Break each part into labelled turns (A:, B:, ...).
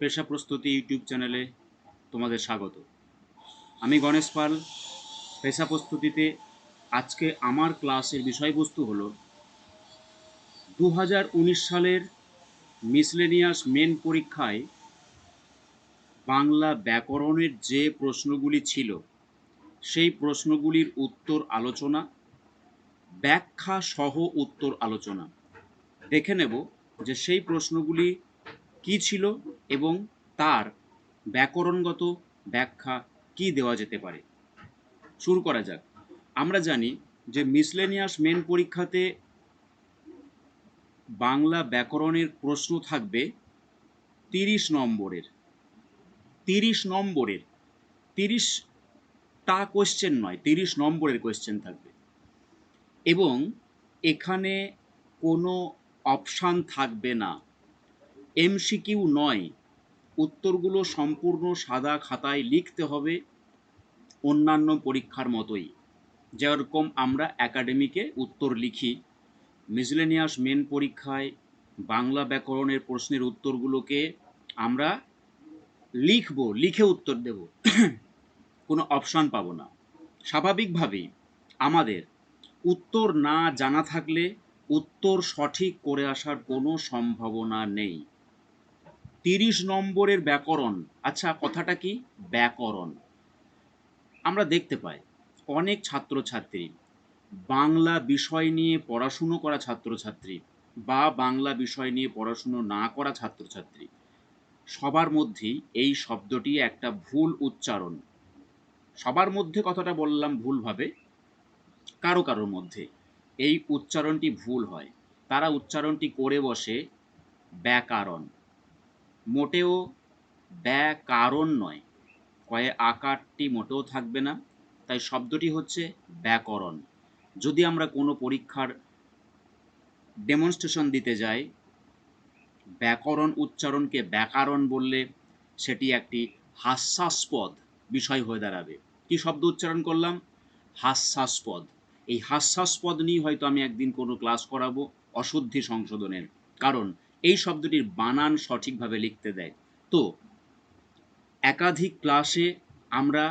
A: পেশা প্রস্তুতি ইউটিউব চ্যানেলে তোমাদের স্বাগত। আমি গণেশ পাল। পেশা প্রস্তুতিতে আজকে আমার ক্লাসের বিষয়বস্তু হলো দু সালের মিসলেনিয়াস মেন পরীক্ষায় বাংলা ব্যাকরণের যে প্রশ্নগুলি ছিল, সেই প্রশ্নগুলির উত্তর আলোচনা ব্যাখ্যা সহ উত্তর আলোচনা। দেখে নেব যে সেই প্রশ্নগুলি কি ছিল এবং তার ব্যাকরণগত ব্যাখ্যা কি দেওয়া যেতে পারে? শুরু করা যাক। আমরা জানি যে মিসলেনিয়াস মেন পরীক্ষাতে বাংলা ব্যাকরণের প্রশ্ন থাকবে তিরিশ নম্বরের। তিরিশ নম্বরের। তিরিশ তা কোয়েশ্চেন নয়, তিরিশ নম্বরের কোয়েশ্চেন থাকবে। এবং এখানে কোনো অপশান থাকবে না। এমসিকিউ নয়। উত্তরগুলো সম্পূর্ণ সাদা খাতায় লিখতে হবে অন্যান্য পরীক্ষার মতোই। যেরকম আমরা একাডেমিকে উত্তর লিখি, মিসলেনিয়াস মেন পরীক্ষায় বাংলা ব্যাকরণের প্রশ্নের উত্তরগুলোকে আমরা লিখব, লিখে উত্তর দেব। কোনো অপশান পাবো না। স্বাভাবিকভাবেই আমাদের উত্তর না জানা থাকলে উত্তর সঠিক করে আসার কোনো সম্ভাবনা নেই। তিরিশ নম্বরের ব্যাকরণ। আচ্ছা কথাটা কি? ব্যাকরণ। আমরা দেখতে পাই, অনেক ছাত্রছাত্রী বাংলা বিষয় নিয়ে পড়াশুনো করা ছাত্রছাত্রী বা বাংলা বিষয় নিয়ে পড়াশুনো না করা ছাত্রছাত্রী, সবার মধ্যেই এই শব্দটি একটা ভুল উচ্চারণ। সবার মধ্যে কথাটা বললাম ভুলভাবে, কারও কারোর মধ্যে। এই উচ্চারণটি ভুল হয়। তারা উচ্চারণটি করে বসে ব্যাকারণ। মোটেও ব্যাকারণ নয়। কয়ে আকারটি মোটেও থাকবে না। তাই শব্দটি হচ্ছে ব্যাকরণ। যদি আমরা কোনো পরীক্ষার ডেমনস্ট্রেশন দিতে যাই, ব্যাকরণ উচ্চারণকে ব্যাকরণ বললে সেটি একটি হাস্যাস্পদ বিষয় হয়ে দাঁড়াবে। কি শব্দ উচ্চারণ করলাম? হাস্যাস্পদ। এই হাস্যাস্পদ নিয়ে হয়তো আমি একদিন কোনো ক্লাস করাবো অশুদ্ধি সংশোধনের। কারণ এই শব্দটির বানান সঠিকভাবে লিখতে দেয়। তো, একাধিক ক্লাসে আমরা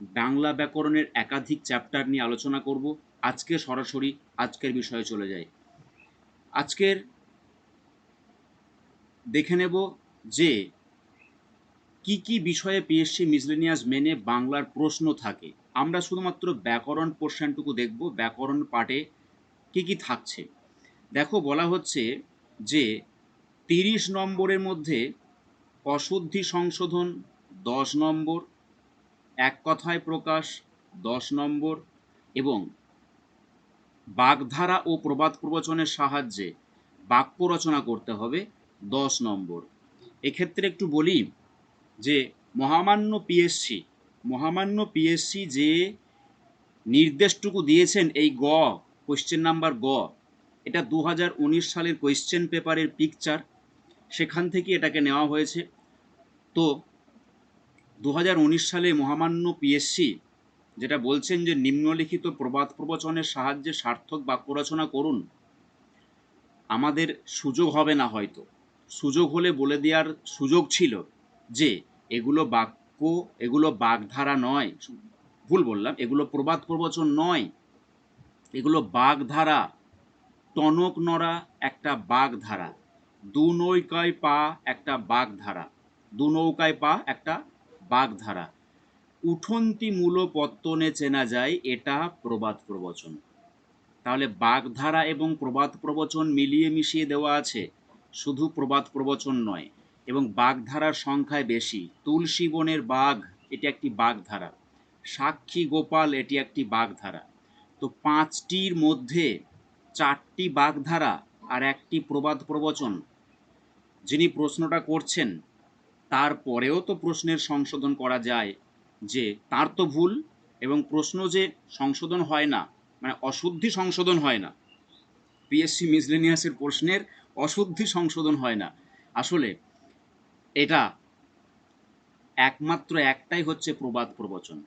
A: বাংলা ব্যাকরণের একাধিক চ্যাপ্টার নিয়ে আলোচনা করব। আজকে সরাসরি আজকের বিষয়ে চলে যাই। আজকের দেখে নেব যে, কি কি বিষয়ে পিএসসি মিসলেনিয়াস মেনে বাংলার প্রশ্ন থাকে। আমরা শুধুমাত্র ব্যাকরণ পোর্শনটুকু দেখব, ব্যাকরণ পার্টে কি কি থাকছে। দেখো, বলা হচ্ছে যে তিরিশ নম্বরের মধ্যে অশুদ্ধি সংশোধন, দশ নম্বর, এক কথায় প্রকাশ, দশ নম্বর এবং বাগধারা ও প্রবাদ প্রবচনের সাহায্যে বাক্য রচনা করতে হবে দশ নম্বর। এক্ষেত্রে একটু বলি যে, মহামান্য পিএসসি মহামান্য পিএসসি যে নির্দেশটুকু দিয়েছেন এই গ কোয়েশ্চেন নাম্বার গ, এটা দু হাজার উনিশ সালের কোয়েশ্চেন পেপারের পিকচার সেখান থেকে এটাকে নেওয়া হয়েছে। তো দু হাজার উনিশ সালে মহামান্য পিএসসি যেটা বলছেন যে নিম্নলিখিত প্রবাদ প্রবচনের সাহায্যে সার্থক বাক্য রচনা করুন, আমাদের সুযোগ হবে না হয়তো। সুযোগ হলে বলে দেওয়ার সুযোগ ছিল যে এগুলো বাক্য, এগুলো বাগধারা নয়। ভুল বললাম, এগুলো প্রবাদ প্রবচন নয়। এগুলো বাগধারা, টনক নড়া একটা বাগধারা। দু নৌকায় পা একটা বাগধারা, দু নৌকায় পা একটা বাগধারা। উঠন্তি মূল পত্তনে চেনা যায় এটা প্রবাদ প্রবচন। তাহলে বাগধারা এবং প্রবাদ প্রবচন মিলিয়ে মিশিয়ে দেওয়া আছে, শুধু প্রবাদ প্রবচন নয়, এবং বাগধারার সংখ্যায় বেশি। তুলসী বনের বাঘ, এটি একটি বাগধারা। সাক্ষী গোপাল, এটি একটি বাগধারা। তো পাঁচটির মধ্যে চারটি বাগধারা আর একটি প্রবাদ প্রবচন। যিনি প্রশ্নটা করছেন, তারপরেও তো প্রশ্নের সংশোধন করা যায় যে তার তো ভুল এবং প্রশ্ন যে সংশোধন হয় না মানে অশুদ্ধি সংশোধন হয় না। পিএসসি মিসলেনিয়াসের প্রশ্নের অশুদ্ধি সংশোধন হয় না। আসলে এটা একমাত্র একটাই হচ্ছে প্রবাদ প্রবচন।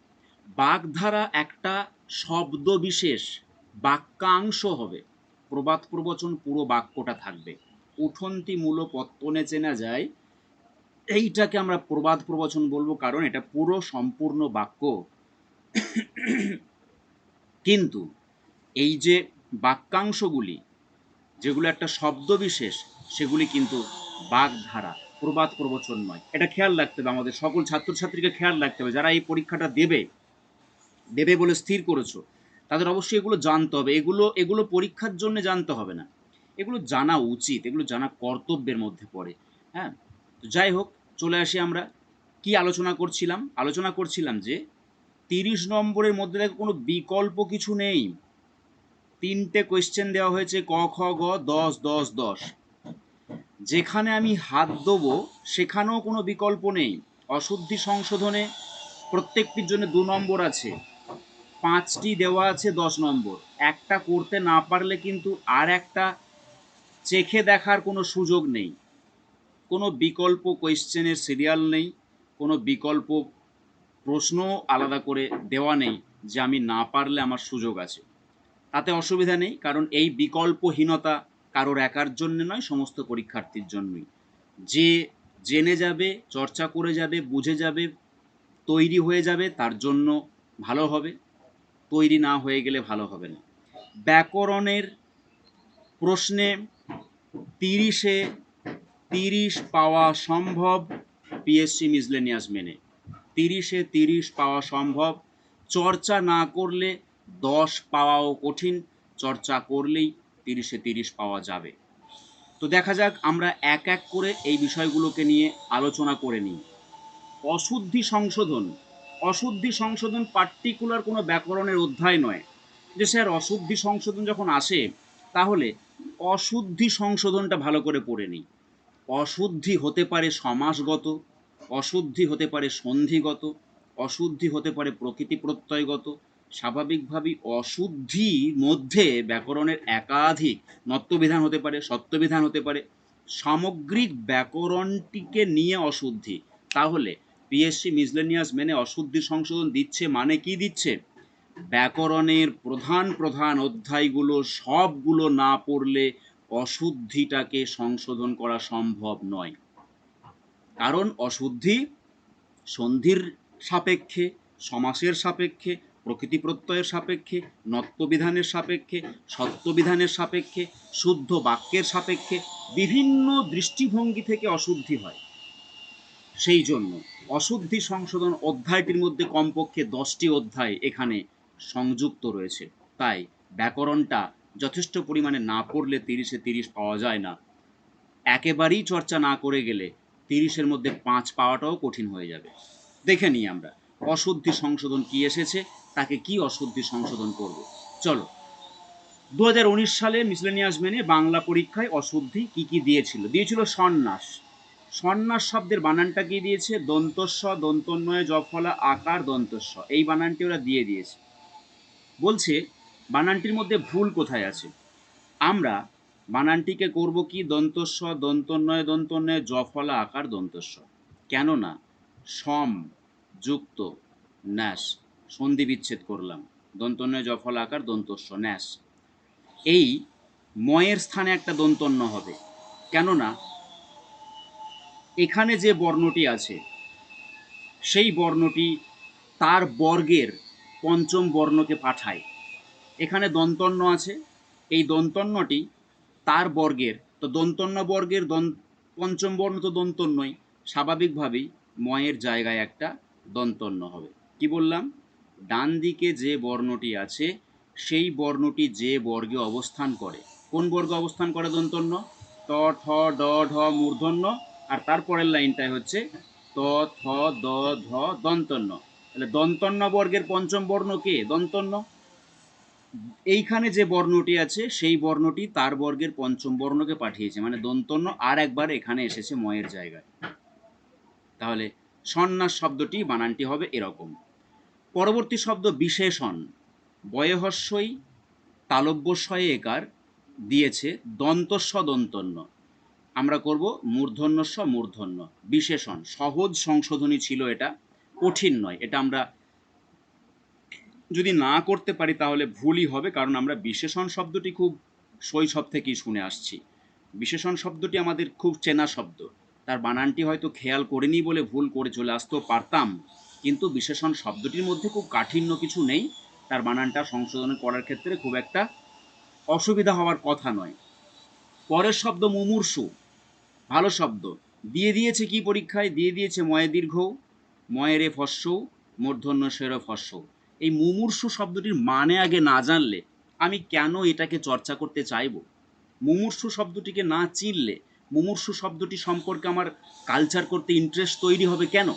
A: বাগধারা একটা শব্দ বিশেষ বাক্যাংশ হবে। প্রবাদ প্রবচন পুরো বাক্যটা থাকবে। উঠন্তি মূল পত্তনে চেনা যায়, এইটাকে আমরা প্রবাদ প্রবচন বলব কারণ এটা পুরো সম্পূর্ণ বাক্য। কিন্তু এই যে বাক্যাংশগুলি, যেগুলো একটা শব্দবিশেষ, সেগুলি কিন্তু বাগধারা, প্রবাদ প্রবচন নয়। এটা খেয়াল রাখতে হবে আমাদের সকল ছাত্রছাত্রীকে খেয়াল রাখতে হবে, যারা এই পরীক্ষাটা দেবে দেবে বলে স্থির করেছ, তাদের অবশ্যই এগুলো জানতে হবে। এগুলো এগুলো পরীক্ষার জন্য জানতে হবে না। এগুলো জানা উচিত, এগুলো জানা কর্তব্যের মধ্যে পড়ে হ্যাঁ? তো যাই হোক, চলে আসি আমরা। কি আলোচনা করছিলাম? আলোচনা করছিলাম যে, তিরিশ নম্বরের মধ্যে দেখো কোনো বিকল্প কিছু নেই। তিনটে কোয়েশ্চেন দেওয়া হয়েছে, ক, খ, গ, দশ দশ দশ। যেখানে আমি হাত দেবো, সেখানেও কোনো বিকল্প নেই। অশুদ্ধি সংশোধনে প্রত্যেকটির জন্য দু নম্বর আছে। পাঁচটি দেওয়া আছে দশ নম্বর। একটা করতে না পারলে কিন্তু আর একটা চেখে দেখার কোনো সুযোগ নেই। কোনো বিকল্প কোয়েশ্চেনের সিরিয়াল নেই, কোনো বিকল্প প্রশ্ন আলাদা করে দেওয়া নেই যে আমি না পারলে আমার সুযোগ আছে। তাতে অসুবিধা নেই, কারণ এই বিকল্পহীনতা কারোর একার জন্য নয়, সমস্ত পরীক্ষার্থীর জন্যই। যে জেনে যাবে, চর্চা করে যাবে, বুঝে যাবে, তৈরি হয়ে যাবে, তার জন্য ভালো হবে। তৈরি না হয়ে গেলে ভালো হবে না। ব্যাকরণের প্রশ্নে তিরিশে, তিরিশ পাওয়া সম্ভব পিএসসি মিসলেনিয়াস মেনে তিরিশে, তিরিশ পাওয়া সম্ভব, চর্চা না করলে দশ পাওয়াও কঠিন, চর্চা করলেই তিরিশে, তিরিশ পাওয়া যাবে। তো দেখা যাক, আমরা এক এক করে এই বিষয়গুলোকে নিয়ে আলোচনা করে নিই। অশুদ্ধি সংশোধন। অশুদ্ধি সংশোধন পার্টিকুলার কোনো ব্যাকরণের অধ্যায় নয়। যে স্যার, অশুদ্ধি সংশোধন যখন আসে, তাহলে অশুদ্ধি সংশোধনটা ভালো করে পড়ে নিই। অশুদ্ধি হতে পারে সমাসগত, অশুদ্ধি হতে পারে সন্ধিগত, অশুদ্ধি হতে পারে প্রকৃতি প্রত্যয়গত। স্বাভাবিকভাবেই অশুদ্ধি মধ্যে ব্যাকরণের একাধিক নত্যবিধান হতে পারে, সত্যবিধান হতে পারে। সামগ্রিক ব্যাকরণটিকে নিয়ে অশুদ্ধি। তাহলে পিএসসি মিসলেনিয়াস মেনে অশুদ্ধি সংশোধন দিচ্ছে মানে কি দিচ্ছে? ব্যাকরণের প্রধান প্রধান অধ্যায়গুলো সবগুলো না পড়লে অশুদ্ধিটাকে সংশোধন করা সম্ভব নয়। কারণ অশুদ্ধি সন্ধির সাপেক্ষে, সমাসের সাপেক্ষে, প্রকৃতি প্রত্যয়ের সাপেক্ষে নত্যবিধানের সাপেক্ষে, সত্যবিধানের সাপেক্ষে, শুদ্ধ বাক্যের সাপেক্ষে বিভিন্ন দৃষ্টিভঙ্গি থেকে অশুদ্ধি হয়। সেই জন্য অশুদ্ধি সংশোধন অধ্যায়টির মধ্যে কমপক্ষে দশটি অধ্যায় এখানে সংযুক্ত রয়েছে। তাই ব্যাকরণটা যথেষ্ট পরিমাণে না পড়লে তিরিশে তিরিশ পাওয়া যায় না। একেবারেই চর্চা না করে গেলে তিরিশের মধ্যে পাঁচ পাওয়াটাও কঠিন হয়ে যাবে। দেখে নিই আমরা, অশুদ্ধি সংশোধন কি এসেছে, তাকে কি অশুদ্ধি সংশোধন করব? চলো। দু হাজার উনিশ সালে মিসলেনিয়াস মেনে বাংলা পরীক্ষায় অশুদ্ধি কি কি দিয়েছিল? দিয়েছিল সন্ন্যাস। সন্ন্যাস শব্দের বানানটা কি দিয়েছে? দন্তস্ব, দন্তন্বয় জফলা, আকার, দন্তস্ব। এই বানানটি ওরা দিয়ে দিয়েছে। বলছে, বানানটির মধ্যে ভুল কোথায় আছে? আমরা বানানটিকে করব কি? দন্তস্ব, দন্তন্বয় দন্তন্বয়, জফলা, আকার, দন্তস্ব। কেননা সম, যুক্ত, ন্যাস, সন্ধি বিচ্ছেদ করলাম। দন্তন্বয়, জফলা, আকার, দন্তস্ব, ন্যাস। এই ময়ের স্থানে একটা দন্তন্য হবে। কেননা এখানে যে বর্ণটি আছে, সেই বর্ণটি তার বর্গের পঞ্চম বর্ণকে পাঠায়। এখানে দন্তন্য আছে। এই দন্তন্যটি তার বর্গের, তো দন্তন্য বর্গের দন, পঞ্চম বর্ণ তো দন্তন্যই স্বাভাবিকভাবেই ময়ের জায়গায় একটা দন্তন্য হবে। কি বললাম? ডান দিকে যে বর্ণটি আছে, সেই বর্ণটি যে বর্গে অবস্থান করে। কোন বর্গে অবস্থান করে দন্তন্য ত, ঠ, ড, ঢ, মূর্ধন্য। আর তারপরের লাইনটায় হচ্ছে ত, থ, দ, ধ দন্তন্য তাহলে দন্তন্য বর্গের পঞ্চম বর্ণ কে? দন্তন্য? এইখানে যে বর্ণটি আছে, সেই বর্ণটি তার বর্গের পঞ্চম বর্ণকে পাঠিয়েছে। মানে দন্তন্য আর একবার এখানে এসেছে ময়ের জায়গায়। তাহলে সন্ন্যাস শব্দটি বানানটি হবে এরকম। পরবর্তী শব্দ বিশেষণ। বয়হস্যই তালব্যস্বয়ে একার দিয়েছে দন্তস্ব দন্তন্য। আমরা করব মূর্ধন্যস্ব মূর্ধন্য। বিশেষণ। সহজ সংশোধনী ছিল এটা। কঠিন নয়, এটা আমরা যদি না করতে পারি তাহলে ভুলই হবে, কারণ আমরা বিশেষণ শব্দটি খুব শৈশব থেকেই শুনে আসছি। বিশেষণ শব্দটি আমাদের খুব চেনা শব্দ। তার বানানটি হয়তো খেয়াল করিনি বলে ভুল করে চলে আসতেও পারতাম, কিন্তু বিশেষণ শব্দটির মধ্যে খুব কাঠিন্য কিছু নেই। তার বানানটা সংশোধন করার ক্ষেত্রে খুব একটা অসুবিধা হওয়ার কথা নয়। পরের শব্দ মুমূর্ষু। ভালো শব্দ। দিয়ে দিয়েছে কি পরীক্ষায়? দিয়ে দিয়েছে ময়ে দীর্ঘ ময়েরে ফস্য মূর্ধন্য সের ফস্য। এই মুমূর্ষু শব্দটির মানে আগে না জানলে আমি কেন এটাকে চর্চা করতে চাইব? মুমূর্ষু শব্দটিকে না চিনলে মুমূর্ষু শব্দটি সম্পর্কে আমার কালচার করতে ইন্টারেস্ট তৈরি হবে কেন?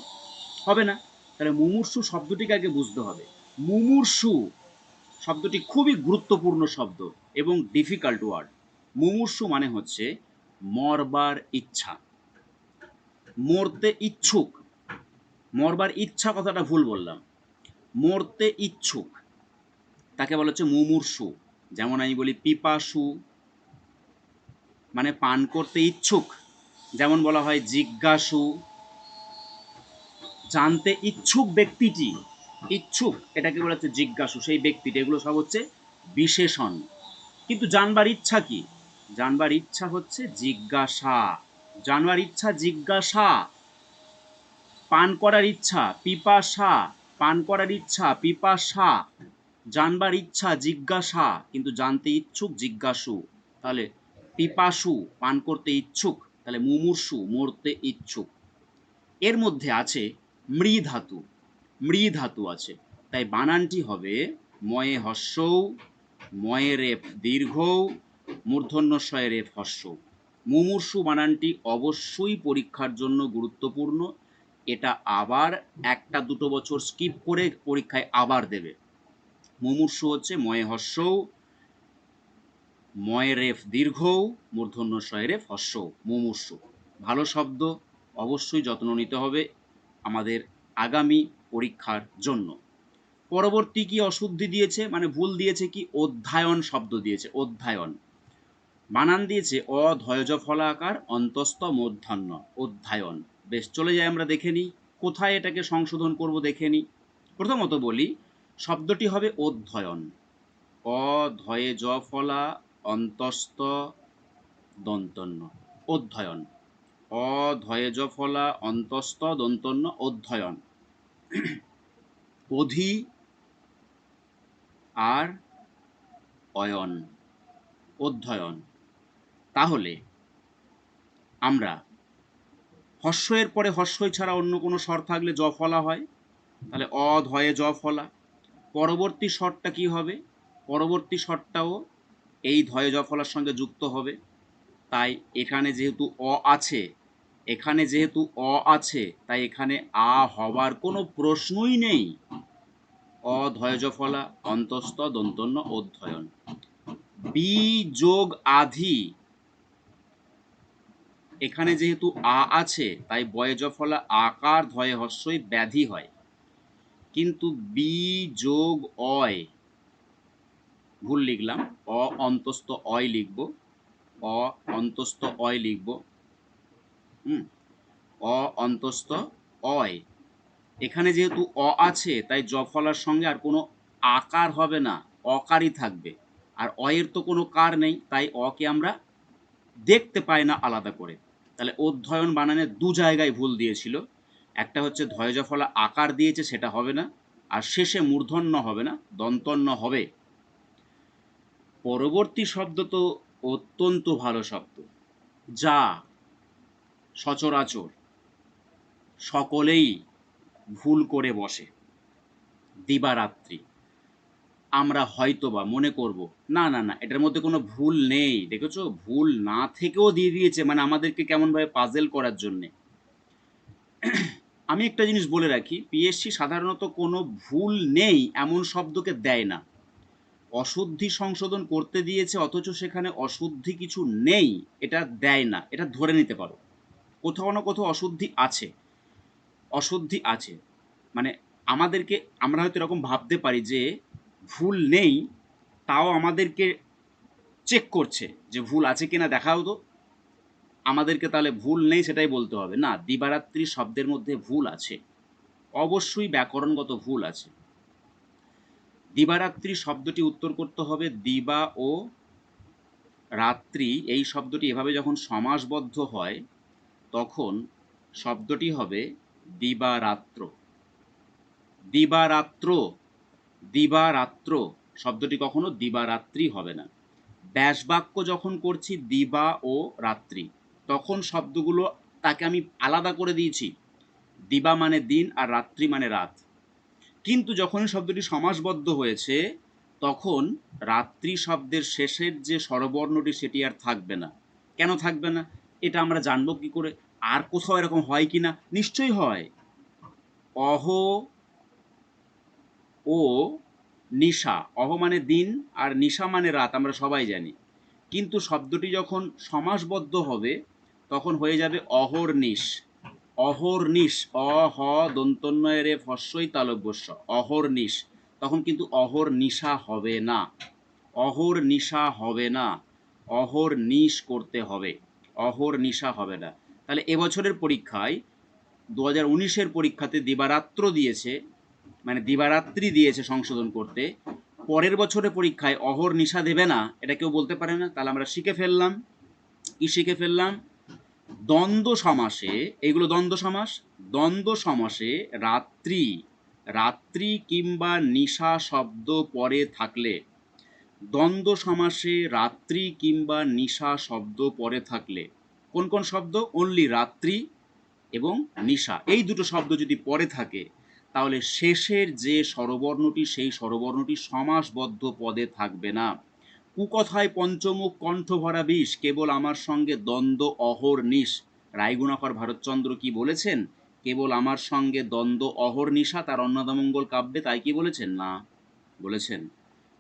A: হবে না। তাহলে মুমূর্ষু শব্দটিকে আগে বুঝতে হবে। মুমূর্ষু শব্দটি খুবই গুরুত্বপূর্ণ শব্দ এবং ডিফিকাল্ট ওয়ার্ড মুমূর্ষু মানে হচ্ছে মরবার ইচ্ছা। মরতে ইচ্ছুক। মরবার ইচ্ছা কথাটা ভুল বললাম। মরতে ইচ্ছুক, তাকে বলা হচ্ছে মুমূর্ষু। যেমন আমি বলি পিপাসু মানে পান করতে ইচ্ছুক। যেমন বলা হয় জিজ্ঞাসু। জানতে ইচ্ছুক ব্যক্তিটি, ইচ্ছুক, এটাকে বলা হচ্ছে জিজ্ঞাসু। সেই ব্যক্তিটি, এগুলো সব হচ্ছে বিশেষণ। কিন্তু জানবার ইচ্ছা কি? জানবার ইচ্ছা হচ্ছে জিজ্ঞাসা। জানবার ইচ্ছা জিজ্ঞাসা। পান করার ইচ্ছা, পিপাসা। পান করার ইচ্ছা, পিপাসা। জানবার ইচ্ছা, জিজ্ঞাসা। কিন্তু জানতে ইচ্ছুক, জিজ্ঞাসু। তাহলে পিপাসু, পান করতে ইচ্ছুক। তাহলে মুমূর্ষু, মরতে ইচ্ছুক। এর মধ্যে আছে মৃ ধাতু মৃ ধাতু আছে। তাই বানানটি হবে ময়ে হস্যৌ, ময়ে রেফ দীর্ঘ, মূর্ধন্য শয়ে রেফ হস্য। মুমূর্ষু বানানটি অবশ্যই পরীক্ষার জন্য গুরুত্বপূর্ণ এটা আবার একটা দুটো বছর স্কিপ করে পরীক্ষায় আবার দেবে। মুমূর্ষু হচ্ছে ময়ে হস্যৌ ময়ে রেফ দীর্ঘ, মূর্ধন্য শয়ে রেফ হস্য মুমূর্ষু। ভালো শব্দ, অবশ্যই যত্ন নিতে হবে আমাদের আগামী পরীক্ষার জন্য। পরবর্তী কি অশুদ্ধি দিয়েছে মানে ভুল দিয়েছে কি? অধ্যায়ন শব্দ দিয়েছে, অধ্যায়ন। বানান দিয়েছে অধয়জ ফলাকার অন্তস্থ মূর্ধন্য অধ্যায়ন। বেশ, চলে যাই আমরা দেখে নিই, কোথায় এটাকে সংশোধন করব দেখে নিই। প্রথমত বলি, শব্দটি হবে অধ্যয়ন। অধয়ে জ, ফলা, অন্তস্থ, দন্তন্য, অধ্যয়ন। অধয়ে জ, ফলা, অন্তস্থ, দন্তন্য, অধ্যয়ন। অধি, আর, অয়ন, অধ্যয়ন। তাহলে, আমরা হস্যের পরে হস্যই ছাড়া অন্য কোনো স্বর থাকলে জ ফলা হয়। তাহলে অধ হয়ে জ ফলা। পরবর্তী স্বরটা কি হবে? পরবর্তী স্বরটাও এই ধয়ে জ ফলার সঙ্গে যুক্ত হবে। তাই এখানে যেহেতু অ আছে, এখানে যেহেতু অ আছে, তাই এখানে আ হবার কোনো প্রশ্নই নেই। অধয়জ ফলা, অন্তস্থ দন্তন্য অধ্যয়ন। বি যোগ আধি এখানে যেহেতু আ আছে, তাই বয়জ ফলা আকার, ধয়ে হস্যই ব্যাধি হয়। কিন্তু বি যোগ অয়, ভুল লিখলাম, অ অন্তস্থ অয় লিখব, অ অন্তস্থ অয় লিখব, হুম, অ অন্তস্থ অয়। এখানে যেহেতু অ আছে, তাই জ ফলার সঙ্গে আর কোনো আকার হবে না, অকারই থাকবে। আর অয়ের তো কোনো কার নেই, তাই অকে আমরা দেখতে পাই না আলাদা করে। তাহলে অধ্যয়ন বানানে দু জায়গায় ভুল দিয়েছিল। একটা হচ্ছে ধয়জ ফলা আকার দিয়েছে, সেটা হবে না। আর শেষে মূর্ধন্য হবে না, দন্তন্য হবে। পরবর্তী শব্দ তো অত্যন্ত ভালো শব্দ। যা, সচরাচর, সকলেই ভুল করে বসে। দিবারাত্রি। আমরা হয়তোবা মনে করব, না না না, এটার মধ্যে কোনো ভুল নেই, দেখেছ? ভুল না থেকেও দিয়ে দিয়েছে মানে আমাদেরকে কেমনভাবে পাজেল করার জন্যে। আমি একটা জিনিস বলে রাখি পিএসসি সাধারণত কোনো ভুল নেই, এমন শব্দকে দেয় না। অশুদ্ধি সংশোধন করতে দিয়েছে, অথচ সেখানে অশুদ্ধি কিছু নেই, এটা দেয় না, এটা ধরে নিতে পারো। কোথাও না কোথাও অশুদ্ধি আছে অশুদ্ধি আছে। মানে আমাদেরকে, আমরা হয়তো এরকম ভাবতে পারি যে ভুল নেই, তাও আমাদেরকে চেক করছে যে ভুল আছে কিনা দেখাও তো। আমাদেরকে তাহলে ভুল নেই সেটাই বলতে হবে। না, দিবারাত্রি শব্দের মধ্যে ভুল আছে। অবশ্যই ব্যাকরণগত ভুল আছে। দিবারাত্রি শব্দটি উত্তর করতে হবে দিবা ও রাত্রি। এই শব্দটি এভাবে যখন সমাসবদ্ধ হয়, তখন শব্দটি হবে দিবারাত্র। দিবারাত্র। দিবারাত্র শব্দটি কখনো দিবারাত্রি হবে না। ব্যাসবাক্য যখন করছি দিবা ও রাত্রি, তখন শব্দগুলো তাকে আমি আলাদা করে দিয়েছি। দিবা মানে দিন আর রাত্রি মানে রাত। কিন্তু যখন শব্দটি সমাসবদ্ধ হয়েছে, তখন রাত্রি শব্দের শেষের যে স্বরবর্ণটি সেটি আর থাকবে না। কেন থাকবে না? এটা আমরা জানব কি করে? আর কোথাও এরকম হয় কি না নিশ্চয়ই হয়। অহ ও নিশা অহ মানে দিন আর নিশা মানে রাত, আমরা সবাই জানি। কিন্তু শব্দটি যখন সমাসবদ্ধ হবে, তখন হয়ে যাবে অহর্নিশ। অহর্নিশ অহ দন্তন্বয়ের ফস্যই তালব্যস্য, অহর্নিশ। তখন কিন্তু অহর নিশা হবে না। অহর নিশা হবে না। অহর নিশ করতে হবে। অহর নিশা হবে না। তাহলে এবছরের পরীক্ষায়, দু হাজার উনিশের পরীক্ষাতে দিবারাত্র দিয়েছে মানে দিবারাত্রি দিয়েছে সংশোধন করতে, পরের বছরে পরীক্ষায় অহর নিশা দেবে না, এটা কেউ বলতে পারে না, তাহলে আমরা শিখে ফেললাম। কি শিখে ফেললাম? দ্বন্দ্ব সমাসে, এগুলো দ্বন্দ্ব সমাস? দ্বন্দ্ব সমাসে রাত্রি রাত্রি কিংবা নিশা শব্দ পরে থাকলে, দ্বন্দ্ব সমাসে রাত্রি কিংবা নিশা শব্দ পরে থাকলে, কোন কোন শব্দ? অনলি রাত্রি এবং নিশা, এই দুটো শব্দ যদি পরে থাকে তাহলে শেষের যে স্বরবর্ণটি, সেই স্বরবর্ণটি সমাসবদ্ধ পদে থাকবে না। কুকথায় পঞ্চমুখ কণ্ঠ ভরা বিষ, কেবল আমার সঙ্গে দ্বন্দ্ব অহর নিশ রায়গুণাকর ভারতচন্দ্র কি বলেছেন? কেবল আমার সঙ্গে দ্বন্দ্ব অহর নিশা তার অন্নদামঙ্গল কাব্যে তাই কি বলেছেন? না, বলেছেন।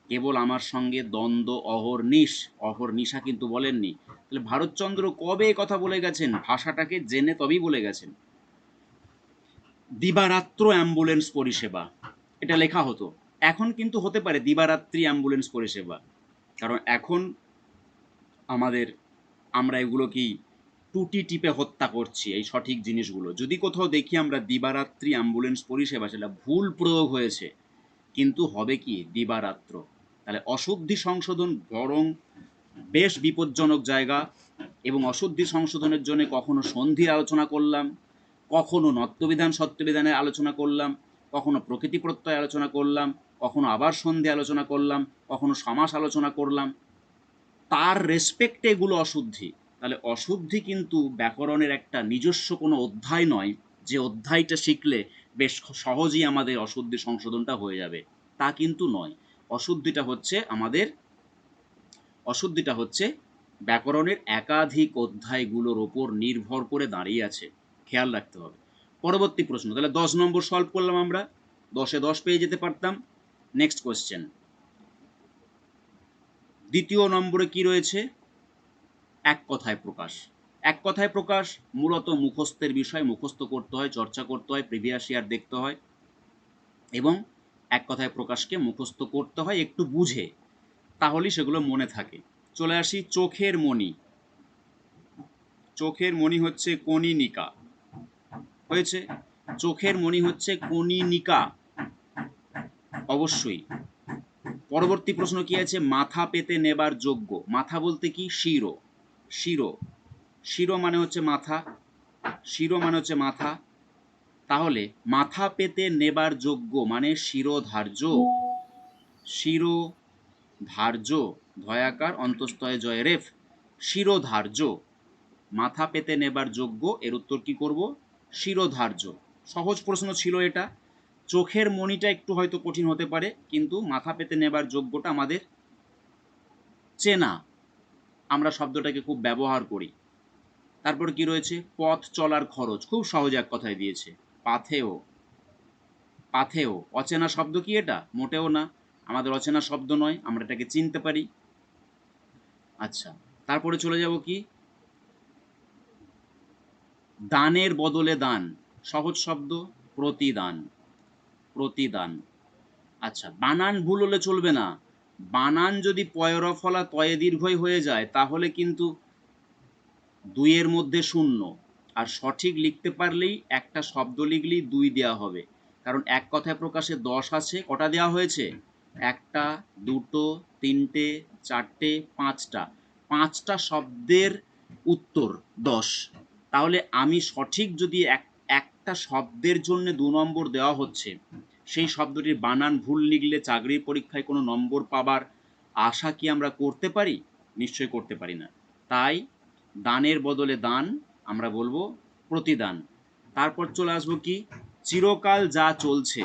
A: কেবল আমার সঙ্গে দ্বন্দ্ব অহর নিশ অহর নিশা কিন্তু বলেননি। তাহলে ভারতচন্দ্র কবে কথা বলে গেছেন? ভাষাটাকে জেনে তবেই বলে গেছেন। দিবারাত্র অ্যাম্বুলেন্স পরিষেবা। এটা লেখা হতো। এখন কিন্তু হতে পারে দিবারাত্রি অ্যাম্বুলেন্স পরিষেবা। কারণ এখন আমাদের, আমরা এগুলো কি টুটি টিপে হত্যা করছি, এই সঠিক জিনিসগুলো। যদি কোথাও দেখি আমরা দিবারাত্রি অ্যাম্বুলেন্স পরিষেবা, সেটা ভুল প্রয়োগ হয়েছে, কিন্তু হবে কি দিবারাত্র? তাহলে অশুদ্ধি সংশোধন বরং বেশ বিপজ্জনক জায়গা এবং অশুদ্ধি সংশোধনের জন্য কখনো সন্ধির আলোচনা করলাম। কখনো নত্যবিধান সত্যবিধানের আলোচনা করলাম, কখনো প্রকৃতি প্রত্যয় আলোচনা করলাম, কখনো আবার সন্ধে আলোচনা করলাম, কখনো সমাস আলোচনা করলাম। তার রেসপেক্টে এগুলো অশুদ্ধি। তাহলে অশুদ্ধি কিন্তু ব্যাকরণের একটা নিজস্ব কোনো অধ্যায় নয়, যে অধ্যায়টা শিখলে বেশ সহজেই আমাদের অশুদ্ধি সংশোধনটা হয়ে যাবে। তা কিন্তু নয়। অশুদ্ধিটা হচ্ছে আমাদের, অশুদ্ধিটা হচ্ছে ব্যাকরণের একাধিক অধ্যায়গুলোর ওপর নির্ভর করে দাঁড়িয়ে আছে। খেয়াল রাখতে হবে। পরবর্তী প্রশ্ন, তাহলে দশ নম্বর সলভ করলাম আমরা, দশে দশ পেয়ে যেতে পারতাম। নেক্সট কোয়েশ্চেন দ্বিতীয় নম্বরে কি রয়েছে? এক কথায় প্রকাশ। এক কথায় প্রকাশ মূলত মুখস্থের বিষয়, মুখস্থ করতে হয়, চর্চা করতে হয় প্রিভিয়াস ইয়ার দেখতে হয়। এবং এক কথায় প্রকাশকে মুখস্থ করতে হয়, একটু বুঝে তাহলেই সেগুলো মনে থাকে। চলে আসি চোখের মণি। চোখের মণি হচ্ছে কনিনিকা হয়েছে। চোখের মণি হচ্ছে কনিনিকা অবশ্যই। পরবর্তী প্রশ্ন কি আছে? মাথা পেতে নেবার যোগ্য। মাথা বলতে কি? শিরো। শিরো। শিরো মানে হচ্ছে মাথা। শিরো মানে হচ্ছে মাথা। তাহলে মাথা পেতে নেবার যোগ্য মানে শিরোধার্য। শিরো ধার্য ধয়াকার অন্তস্তয় জয় রেফ শিরোধার্য। মাথা পেতে নেবার যোগ্য, এর উত্তর কি করব? শিরোধার্য। সহজ প্রশ্ন ছিল এটা। চোখের মণিটা একটু হয়তো কঠিন হতে পারে, কিন্তু মাথা পেতে নেবার যোগ্যটা আমাদের চেনা। আমরা শব্দটাকে খুব ব্যবহার করি। তারপর কি রয়েছে? পথ চলার খরচ। খুব সহজ এক কথায় দিয়েছে। পাথেও পাথেও অচেনা শব্দ কি এটা? মোটেও না। আমাদের অচেনা শব্দ নয়, আমরা এটাকে চিনতে পারি। আচ্ছা তারপরে চলে যাব কি? দানের বদলে দান। সহজ শব্দ, প্রতিদান। প্রতিদান। আচ্ছা বানান ভুল হলে চলবে না। বানান যদি পয়রফলা তয়ে দীর্ঘই হয়ে যায়, তাহলে কিন্তু দুইয়ের মধ্যে শূন্য। আর সঠিক লিখতে পারলেই একটা শব্দ লিখলেই দুই দেওয়া হবে। কারণ এক কথায় প্রকাশে দশ আছে, কটা দেওয়া হয়েছে? একটা, দুটো, তিনটে, চারটে, পাঁচটা। পাঁচটা শব্দের উত্তর, দশ। তাহলে আমি সঠিক যদি এক, একটা শব্দের জন্য দু নম্বর দেওয়া হচ্ছে, সেই শব্দটির বানান ভুল লিখলে চাকরির পরীক্ষায় কোনো নম্বর পাবার আশা কি আমরা করতে পারি? নিশ্চয়ই করতে পারি না। তাই দানের বদলে দান আমরা বলব প্রতিদান। তারপর চলে আসব কি? চিরকাল যা চলছে,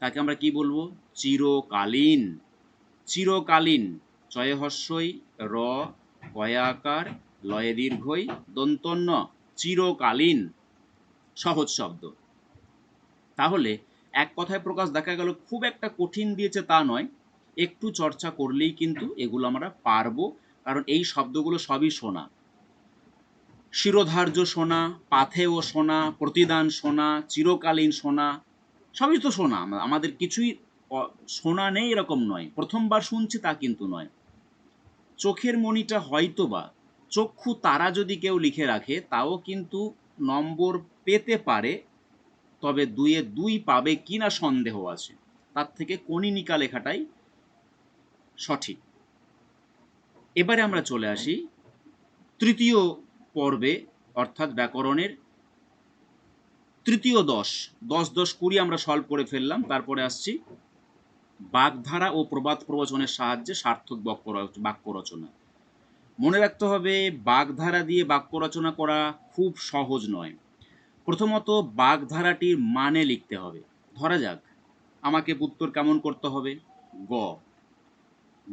A: তাকে আমরা কি বলব? চিরকালীন। চিরকালীন। চয়ে হস্যই র কয়াকার লয়ে দীর্ঘই দন্তন্য। চিরকালীন সহজ শব্দ। তাহলে এক কথায় প্রকাশ দেখা গেল, খুব একটা কঠিন দিয়েছে তা নয়। একটু চর্চা করলেই কিন্তু এগুলো আমরা পারব, কারণ এই শব্দগুলো সবই শোনা শিরোধার্য শোনা পাথেয় শোনা প্রতিদান শোনা চিরকালীন শোনা সবই তো শোনা আমাদের কিছুই শোনা নেই এরকম নয়। প্রথমবার শুনছি তা কিন্তু নয়। চোখের মণিটা হয়তো বা চক্ষু তারা যদি কেউ লিখে রাখে, তাও কিন্তু নম্বর পেতে পারে, তবে দুয়ে দুই পাবে কিনা সন্দেহ আছে। তার থেকে কনিনিকা লেখাটাই সঠিক। এবারে আমরা চলে আসি তৃতীয় পর্বে, অর্থাৎ ব্যাকরণের তৃতীয় দশ। দশ দশ কুড়ি আমরা সলভ করে ফেললাম, তারপরে আসছি বাগধারা ও প্রবাদ প্রবচনের সাহায্যে সার্থক বাক্য রচনা মনে রাখতে হবে, বাগধারা দিয়ে বাক্য রচনা করা খুব সহজ নয়। প্রথমত, বাগধারাটির মানে লিখতে হবে। ধরা যাক, আমাকে উত্তর কেমন করতে হবে? গ।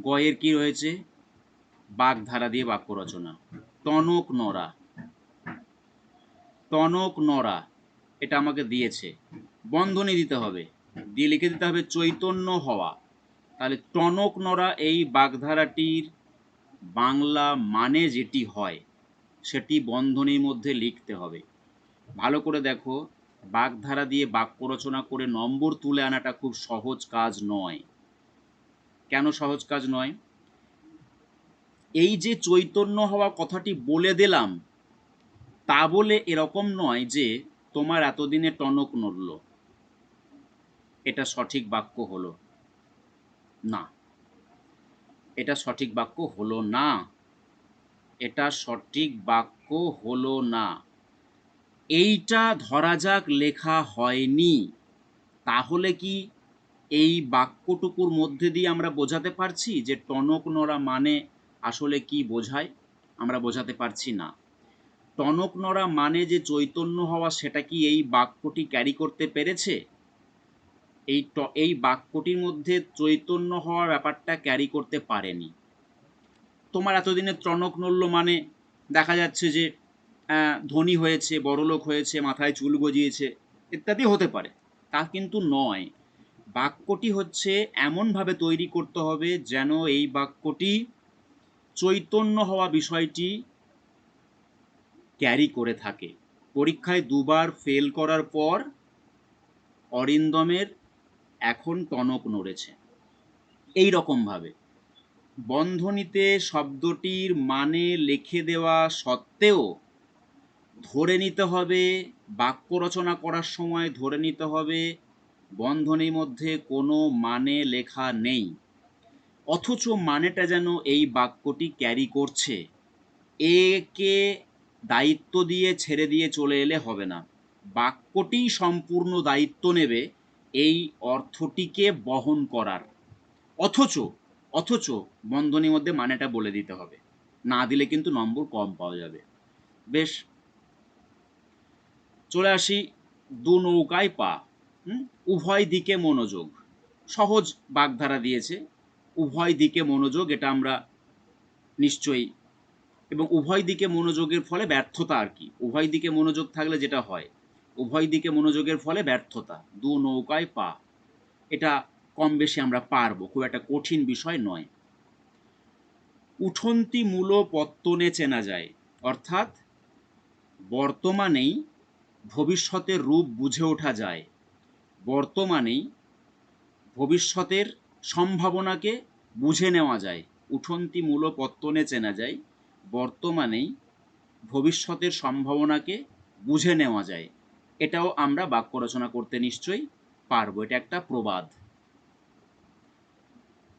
A: গ এর কি রয়েছে? বাগধারা দিয়ে বাক্য রচনা। টনক নড়া। টনক নড়া, এটা আমাকে দিয়েছে। বন্ধনী দিতে হবে। দিয়ে লিখে দিতে হবে, চৈতন্য হওয়া। তাহলে টনক নড়া এই বাগধারাটির বাংলা মানে যেটি হয়, সেটি বন্ধনীর মধ্যে লিখতে হবে। ভালো করে দেখো, বাগধারা দিয়ে বাক্য রচনা করে নম্বর তুলে আনাটা খুব সহজ কাজ নয়। কেন সহজ কাজ নয়? এই যে চৈতন্য হওয়া কথাটি বলে দিলাম, তা বলে এরকম নয় যে তোমার এতদিনে টনক নড়ল। এটা সঠিক বাক্য হলো না। এটা সঠিক বাক্য হলো না। এটা সঠিক বাক্য হলো না। এইটা ধরা যাক লেখা হয়নি। তাহলে কি এই বাক্যটুকুর মধ্যে দিয়ে আমরা বোঝাতে পারছি যে টনক নড়া মানে আসলে কি বোঝায়? আমরা বোঝাতে পারছি না। টনক নড়া মানে যে চৈতন্য হওয়া সেটা কি এই বাক্যটি ক্যারি করতে পেরেছে? এই এই বাক্যটির মধ্যে চৈতন্য হওয়ার ব্যাপারটা ক্যারি করতে পারেনি। তোমার এতদিনে টনক নড়ল মানে দেখা যাচ্ছে যে ধনী হয়েছে, বড়লোক হয়েছে, মাথায় চুল গজিয়েছে, ইত্যাদি হতে পারে। তা কিন্তু নয়। বাক্যটি হচ্ছে এমনভাবে তৈরি করতে হবে যেন এই বাক্যটি চৈতন্য হওয়া বিষয়টি ক্যারি করে থাকে। পরীক্ষায় দুবার ফেল করার পর অরিন্দমের এখন টনক নড়েছে। এই রকমভাবে বন্ধনীতে শব্দটির মানে লিখে দেওয়া সত্ত্বেও ধরে নিতে হবে, বাক্য রচনা করার সময় ধরে নিতে হবে, বন্ধনীর মধ্যে কোনো মানে লেখা নেই। অথচ মানেটা যেন এই বাক্যটি ক্যারি করছে। একে দায়িত্ব দিয়ে ছেড়ে দিয়ে চলে এলে হবে না। বাক্যটি সম্পূর্ণ দায়িত্ব নেবে এই অর্থটিকে বহন করার। অথচ অথচ বন্ধনীর মধ্যে মানেটা বলে দিতে হবে। না দিলে কিন্তু নম্বর কম পাওয়া যাবে। বেশ। চলে আসি দু নৌকায় পা? উভয় দিকে মনোযোগ। সহজ বাগধারা দিয়েছে। উভয় দিকে মনোযোগ, এটা আমরা নিশ্চয়ই। এবং উভয় দিকে মনোযোগের ফলে ব্যর্থতা আর কি। উভয় দিকে মনোযোগ থাকলে যেটা হয় উভয় দিকে মনোযোগের ফলে ব্যর্থতা, দু নৌকায় পা। এটা কম বেশি আমরা পারব, খুব একটা কঠিন বিষয় নয়। উঠন্তি মূল পত্তনে চেনা যায়, অর্থাৎ বর্তমানেই ভবিষ্যতের রূপ বুঝে ওঠা যায়। বর্তমানেই ভবিষ্যতের সম্ভাবনাকে বুঝে নেওয়া যায়, উঠন্তি মূল পত্তনে চেনা যায়, বর্তমানেই ভবিষ্যতের সম্ভাবনাকে বুঝে নেওয়া যায়। এটাও আমরা বাক্য রচনা করতে নিশ্চয়ই পারব। এটা একটা প্রবাদ।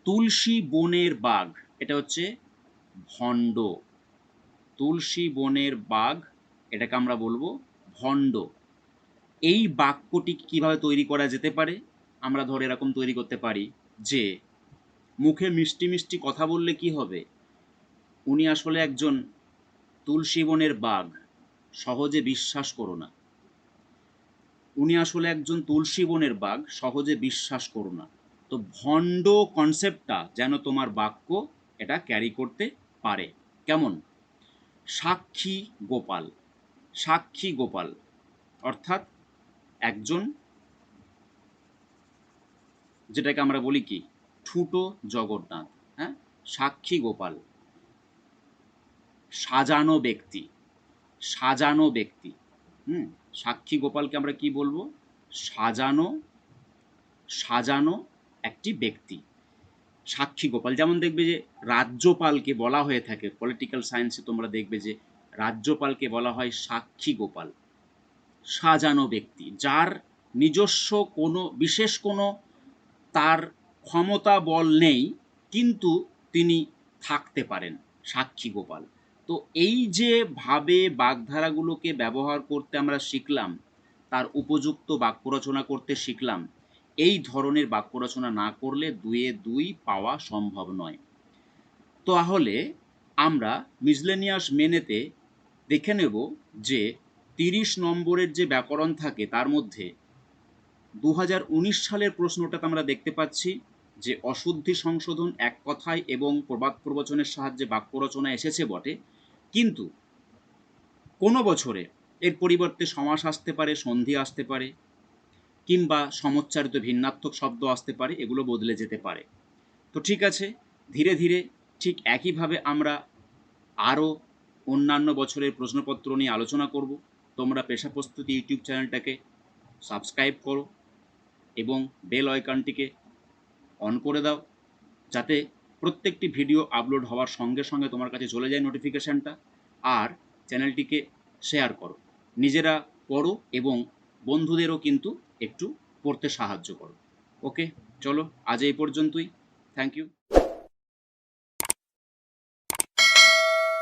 A: তুলসী বনের বাঘ, এটা হচ্ছে ভণ্ড। তুলসী বনের বাঘ, এটাকে আমরা বলব ভণ্ড। এই বাক্যটি কীভাবে তৈরি করা যেতে পারে? আমরা ধরে এরকম তৈরি করতে পারি যে, মুখে মিষ্টি মিষ্টি কথা বললে কি হবে? উনি আসলে একজন তুলসী বনের বাঘ, সহজে বিশ্বাস করো না। উনি আসলে একজন তুলসী বনের বাঘ, সহজে বিশ্বাস করো না। তো ভণ্ড কনসেপ্টটা যেন তোমার বাক্য এটা ক্যারি করতে পারে। কেমন? সাক্ষী গোপাল। সাক্ষী গোপাল। অর্থাৎ একজন যেটাকে আমরা বলি কি? ঠুটো জগন্নাথ হ্যাঁ? সাক্ষী গোপাল। সাজানো ব্যক্তি। সাজানো ব্যক্তি। হুম? সাক্ষী গোপালকে আমরা কি বলব? সাজানো সাজানো একটি ব্যক্তি। সাক্ষী গোপাল, যেমন দেখবে যে রাজ্যপালকে বলা হয়ে থাকে পলিটিক্যাল সায়েন্সে তোমরা দেখবে যে রাজ্যপালকে বলা হয় সাক্ষী গোপাল। সাজানো ব্যক্তি, যার নিজস্ব কোনো, বিশেষ কোনো তার ক্ষমতা বল নেই, কিন্তু তিনি থাকতে পারেন সাক্ষী গোপাল। তো এই যে ভাবে বাগধারাগুলোকে ব্যবহার করতে আমরা শিখলাম, তার উপযুক্ত বাক্য রচনা করতে শিখলাম, এই ধরনের বাক্য রচনা না করলে দুয়ে দুই পাওয়া সম্ভব নয়। তাহলে আমরা মিসলেনিয়াস মেনেতে দেখে নেব যে তিরিশ নম্বরের যে ব্যাকরণ থাকে, তার মধ্যে দু উনিশ সালের প্রশ্নটাতে আমরা দেখতে পাচ্ছি যে অশুদ্ধি সংশোধন এক কথায় এবং প্রবাদ প্রবচনের সাহায্যে বাক্য রচনা এসেছে বটে। কিন্তু কোনো বছরে এর পরিবর্তে সমাস আসতে পারে, সন্ধি আসতে পারে, কিংবা সমচ্চারিত ভিন্নাত্মক শব্দ আসতে পারে, এগুলো বদলে যেতে পারে। তো ঠিক আছে, ধীরে ধীরে ঠিক একইভাবে আমরা আরও অন্যান্য বছরের প্রশ্নপত্র নিয়ে আলোচনা করব। তোমরা পেশা প্রস্তুতি ইউটিউব চ্যানেলটাকে সাবস্ক্রাইব করো এবং বেল আইকনটিকে অন করে দাও, যাতে প্রত্যেকটি ভিডিও আপলোড হওয়ার সঙ্গে সঙ্গে তোমার কাছে চলে যায় নোটিফিকেশানটা আর চ্যানেলটিকে শেয়ার করো। নিজেরা পড়ো এবং বন্ধুদেরও কিন্তু একটু পড়তে সাহায্য করো। ওকে চলো, আজ এই পর্যন্তই। Thank you